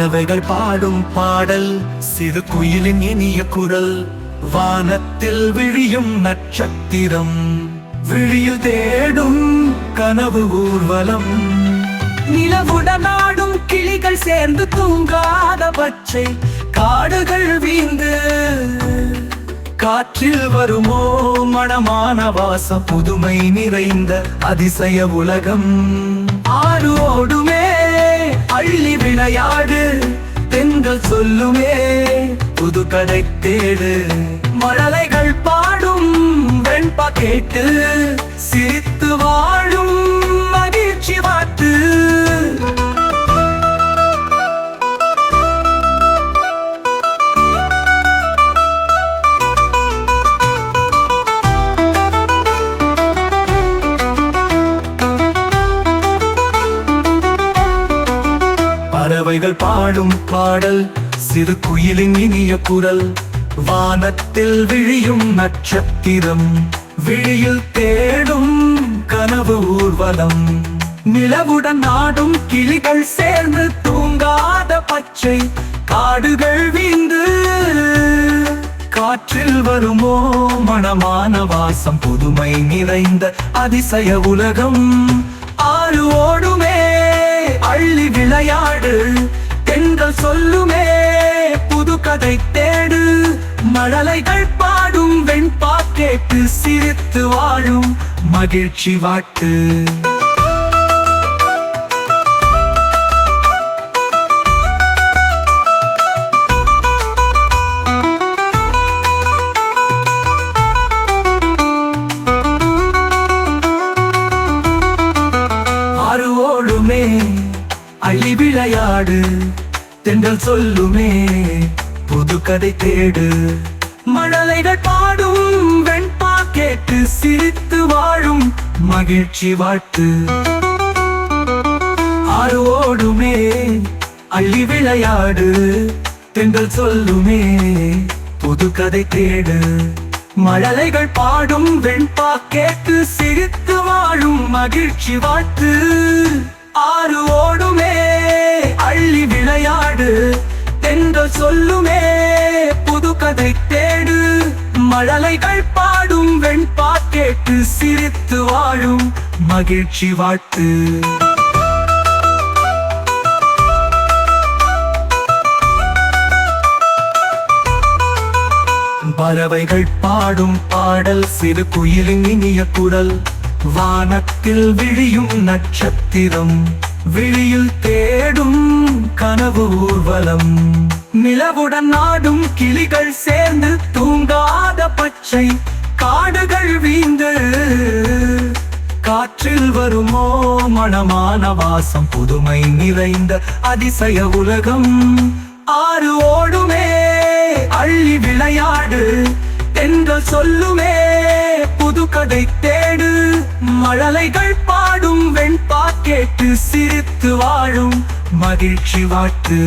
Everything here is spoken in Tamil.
பறவைகள் பாடும் பாடல் சிறு குயிலின் இனிய குரல். வானத்தில் விழியும் நட்சத்திரம் விழியில் தேடும் கனவு ஊர்வலம். நிலவுடனாடும் கிளிகள் சேர்ந்து தூங்காத பச்சை காடுகள் வீந்து காற்றில் வருமோ மனமான வாச புதுமை நிறைந்த அதிசய உலகம். ஆறு ஓடுமே அள்ளி விளையாடு பெண்கள் சொல்லுமே புது கதை தேடு. மழலைகள் பாடும் வெண்பா கேட்டு சிரித்து வாழும். பறவைகள் பாடும் பாடல் சிறு குயிலின் இனிய குரல். வானத்தில் விழியும் நட்சத்திரம் விழியில் தேடும் கனவு ஊர்வலம். நிலவுடன் நாடும் கிளிகள் சேர்ந்து தூங்காத பச்சை காடுகள் வீந்து காற்றில் வருமோ மணமான வாசம் புதுமை நிறைந்த அதிசய உலகம். ஆறு ஓடுமே அள்ளி விளையாடு பெண்கள் சொல்லுமே புது கதை தேடு. மழலைகள் பாடும் வெண்பா கேட்டு சிரித்து வாழும் மகிழ்ச்சி வாட்டு. விளையாடு. தென்றல் சொல்லுமே புது கதை தேடு. மழலைகள் பாடும் வெண்பா கேட்டு சிரித்து வாழும் மகிழ்ச்சி வாழ்த்து. ஆறு ஓடுமே அள்ளி விளையாடு. தென்றல் சொல்லுமே புது கதை தேடு. மழலைகள் பாடும் வெண்பா கேட்டு சிரித்து வாழும் மகிழ்ச்சி வாழ்த்து. ஆறு ஓடுமே விளையாடு தென்றல் சொல்லுமே புது கதை தேடு. மழலைகள் பாடும் வெண்பா கேட்டு சிரித்து வாழும் மகிழ்ச்சி வாழ்த்து. பறவைகள் பாடும் பாடல் சிறு குயிலின் இனிய குரல். வானத்தில் விழியும் நட்சத்திரம் விழியில் தேடும் கனவு ஊர்வலம். நிலவுடன் நாடும் கிளிகள் சேர்ந்து தூங்காத பச்சை காடுகள் வீந்து. காற்றில் வருமோ மணமான வாசம் புதுமை நிறைந்த அதிசய உலகம். ஆறு ஓடுமே அள்ளி விளையாடு தென்றல் சொல்லுமே. புது கதை தேடு. மழலைகள் பாடும் வெண்பா கேட்டு சிரித்து வாழும். மகிழ்ச்சி வாட்டு